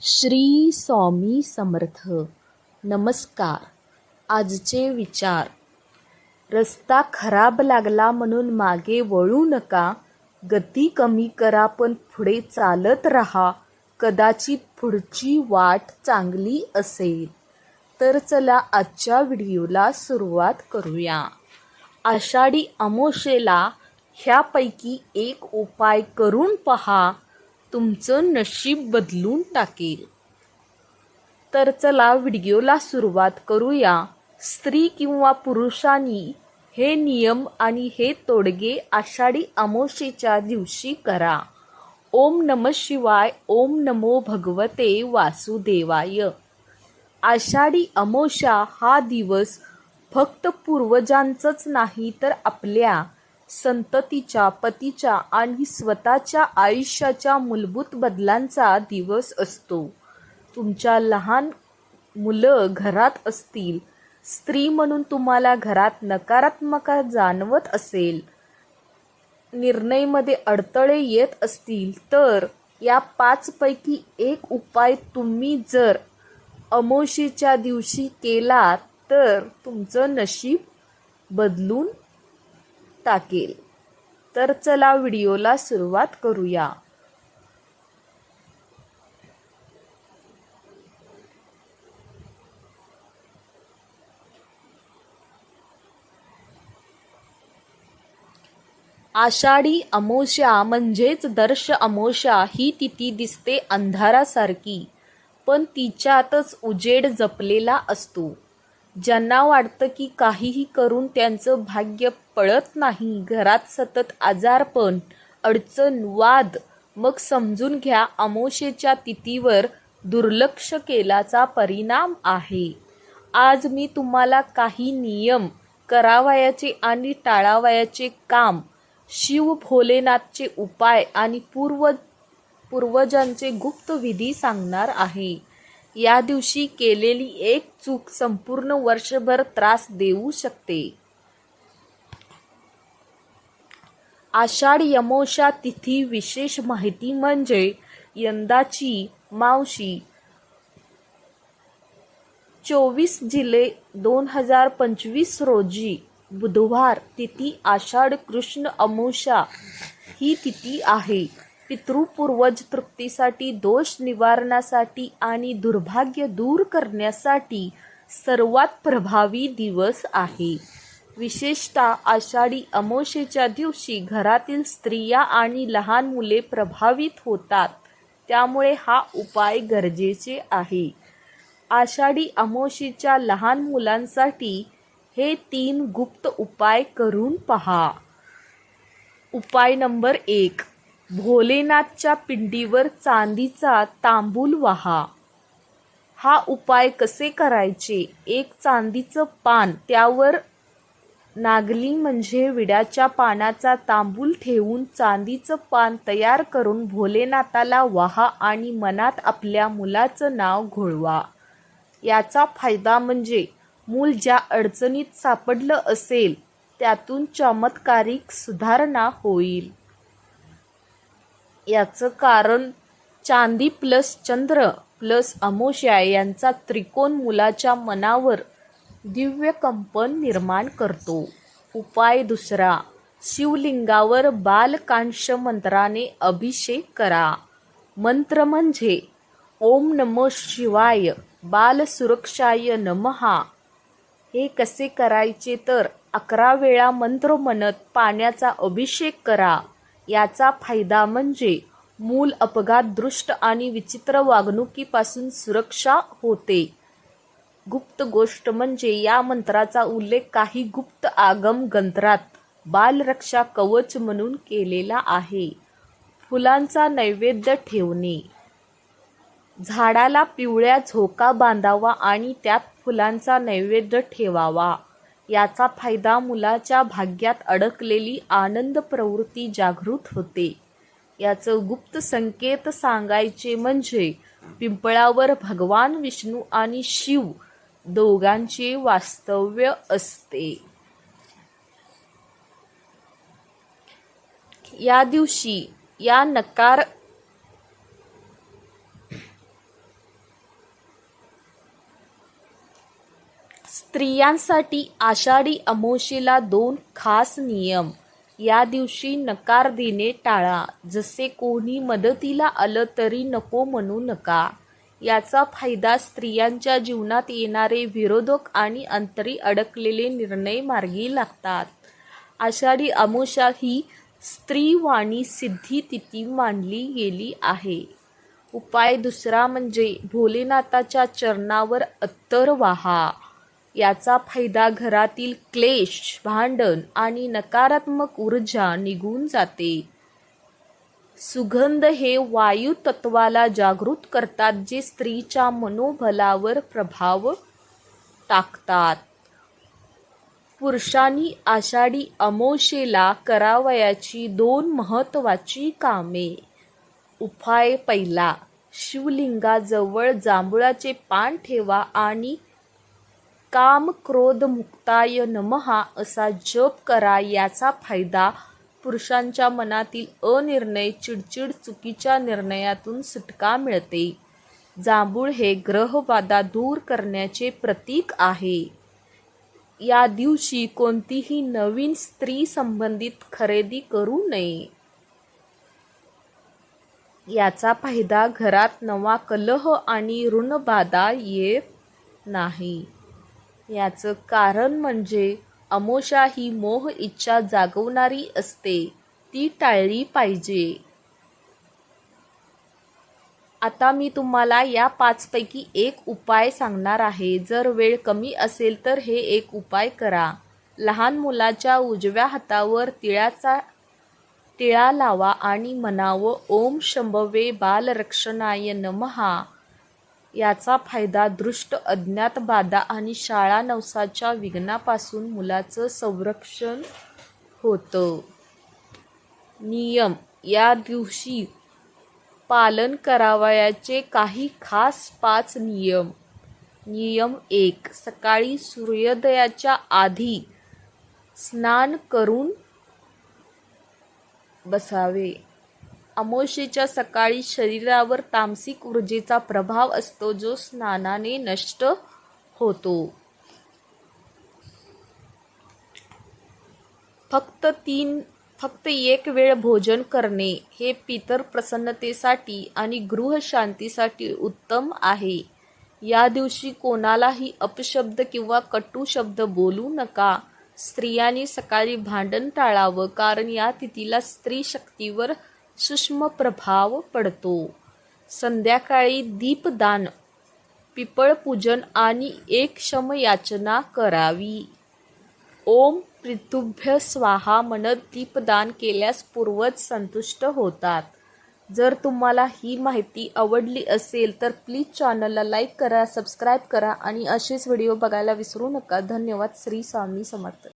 श्री स्वामी समर्थ. नमस्कार. आजचे विचार. रस्ता खराब लागला म्हणून मागे वळू नका. गती कमी करा पण पुढे चालत राहा. कदाचित पुढची वाट चांगली असेल. तर चला आजच्या व्हिडिओला सुरुवात करूया. आषाढी अमोशेला ह्यापैकी एक उपाय करून पहा. तुमचं नशीब बदलून टाकेल. तर चला व्हिडिओला सुरुवात करूया. स्त्री किंवा पुरुषांनी हे नियम आणि हे तोडगे आषाढी अमोशेच्या दिवशी करा. ओम नम शिवाय ओम नमो भगवते वासुदेवाय. आषाढी अमोशा हा दिवस फक्त पूर्वजांचंच नाही तर आपल्या संततीच्या पतीच्या आणि स्वतःच्या आयुष्याच्या मूलभूत बदलांचा दिवस असतो. तुमच्या लहान मुलं घरात असतील. स्त्री म्हणून तुम्हाला घरात नकारात्मक जाणवत असेल. निर्णयमध्ये अडथळे येत असतील. तर या पाचपैकी एक उपाय तुम्ही जर अमोशीच्या दिवशी केला तर तुमचं नशीब बदलून टाकेल. तर चला व्हिडिओला सुरुवात करूया. आषाढी अमोश्या म्हणजेच दर्श अमोशा ही तिथी दिसते अंधारासारखी पण तिच्यातच उजेड जपलेला असतो. ज्यांना वाटतं की काहीही करून त्यांचं भाग्य पळत नाही घरात सतत आजारपण अडचण वाद मग समजून घ्या अमोशेच्या तिथीवर दुर्लक्ष केल्याचा परिणाम आहे. आज मी तुम्हाला काही नियम करावयाचे आणि टाळावयाचे काम शिव भोलेनाथचे उपाय आणि पूर्व पूर्वजांचे गुप्त विधी सांगणार आहे. या दिवशी केलेली एक चूक संपूर्ण वर्षभर त्रास देऊ शकते. आषाढ यमोशा तिथी विशेष माहिती म्हणजे यंदाची मावशी. चोवीस जुलै दोन हजार पंचवीस रोजी बुधवार तिथी आषाढ कृष्ण अमोशा ही तिथी आहे. पितृपूर्वज तृप्तीसाठी दोष निवारणासाठी आणि दुर्भाग्य दूर करण्यासाठी सर्वात प्रभावी दिवस आहे. विशेषतः आषाढी अमोशेच्या दिवशी घरातील स्त्रिया आणि लहान मुले प्रभावित होतात. त्यामुळे हा उपाय गरजेचे आहे. आषाढी अमोशीच्या लहान मुलांसाठी हे तीन गुप्त उपाय करून पहा. उपाय नंबर एक. भोलेनाथच्या पिंडीवर चांदीचा तांबूल वाहा. हा उपाय कसे करायचे? एक चांदीचं पान त्यावर नागली म्हणजे विड्याच्या पानाचा तांबूल ठेवून चांदीचं पान तयार करून भोलेनाथाला वाहा आणि मनात आपल्या मुलाचं नाव घोळवा. याचा फायदा म्हणजे मूल ज्या अडचणीत सापडलं असेल त्यातून चमत्कारिक सुधारणा होईल. याचं कारण चांदी प्लस चंद्र प्लस अमोशया यांचा त्रिकोण मुलाच्या मनावर दिव्य कंपन निर्माण करतो. उपाय दुसरा शिवलिंगावर बालकांश मंत्राने अभिषेक करा. मंत्र म्हणजे ओम नमो शिवाय बाल सुरक्षाय नमहा हे कसे करायचे तर अकरा वेळा मंत्र म्हणत पाण्याचा अभिषेक करा. याचा फायदा म्हणजे मूल अपघात दृष्ट आणि विचित्र वागणुकीपासून सुरक्षा होते. गुप्त गोष्ट म्हणजे या मंत्राचा उल्लेख काही गुप्त आगम गंत्रात बालरक्षा कवच म्हणून केलेला आहे. फुलांचा नैवेद्य ठेवणे. झाडाला पिवळ्या झोका बांधावा आणि त्यात फुलांचा नैवेद्य ठेवावा. याचा फायदा मुलाच्या भाग्यात अडकलेली आनंद प्रवृत्ती जागृत होते. याचं गुप्त संकेत सांगायचे म्हणजे पिंपळावर भगवान विष्णू आणि शिव दोघांचे वास्तव्य असते. या दिवशी या नकार स्त्रियांसाठी आषाढी अमावस्येला दोन खास नियम. या दिवशी नकार देणे टाळा. जसे कोणी मदतीला आलं तरी नको म्हणू नका. याचा फायदा स्त्रियांच्या जीवनात येणारे विरोधक आणि अंतरी अडकलेले निर्णय मार्गी लागतात. आषाढी अमावस्या ही स्त्रीवाणी सिद्धी तिथी मानली गेली आहे. उपाय दुसरा म्हणजे भोलेनाथाच्या चरणावर अत्तर वाहा. याचा फायदा घरातील क्लेश भांडण आणि नकारात्मक ऊर्जा निघून जाते. सुगंध हे वायू तत्वाला जागृत करतात जे स्त्रीच्या मनोबलावर प्रभाव टाकतात. पुरुषांनी आषाढी अमोशेला करावयाची दोन महत्त्वाची कामे. उपाय पहिला शिवलिंगाजवळ जांभुळाचे पान ठेवा आणि काम क्रोध मुक्ताय नमहा असा जप करा याचा फायदा पुरुषांच्या मनातील अनिर्णय चिडचिड चुकीच्या निर्णयातून सुटका मिळते. जांभूळ हे ग्रहबाधा दूर करण्याचे प्रतीक आहे. या दिवशी कोणतीही नवीन स्त्री संबंधित खरेदी करू नये. याचा फायदा घरात नवा कलह आणि ऋणबाधा येत नाही. याचं कारण म्हणजे अमोशा ही मोह इच्छा जागवणारी असते. ती टाळली पाहिजे. आता मी तुम्हाला या पाचपैकी एक उपाय सांगणार आहे. जर वेळ कमी असेल तर हे एक उपाय करा. लहान मुलाच्या उजव्या हातावर तिळाचा टिळा लावा आणि म्हणावं ओम शंभवे बालरक्षणाय नमहा. याचा फायदा दृष्ट अज्ञात बाधा आणि शाळा नवसाच्या विघ्नापासून मुलाचं संरक्षण होतं. नियम. या दिवशी पालन करावयाचे काही खास पाच नियम. नियम एक. सकाळी सूर्योदयाच्या आधी स्नान करून बसावे. अमावस्येच्या सकाळी शरीरावर तामसिक ऊर्जेचा प्रभाव असतो जो स्नानाने नष्ट होतो. फक्त तीन फक्त एक वेळ भोजन करणे हे पितर प्रसन्नतेसाठी आणि गृहशांतीसाठी उत्तम आहे. या दिवशी कोणालाही अपशब्द किंवा कटू शब्द बोलू नका. स्त्रियांनी सकाळी भांडण टाळावं कारण या तिथीला स्त्री शक्तीवर सूक्ष्म प्रभाव पडतो. संध्याकाळी दीपदान पिपळपूजन आणि एक क्षमयाचना करावी. ओम पृथुभ्य स्वाहा म्हणत दीपदान केल्यास पूर्वज संतुष्ट होतात. जर तुम्हाला ही माहिती आवडली असेल तर प्लीज चॅनलला लाईक करा सबस्क्राईब करा आणि असेच व्हिडिओ बघायला विसरू नका. धन्यवाद. श्री स्वामी समर्थ.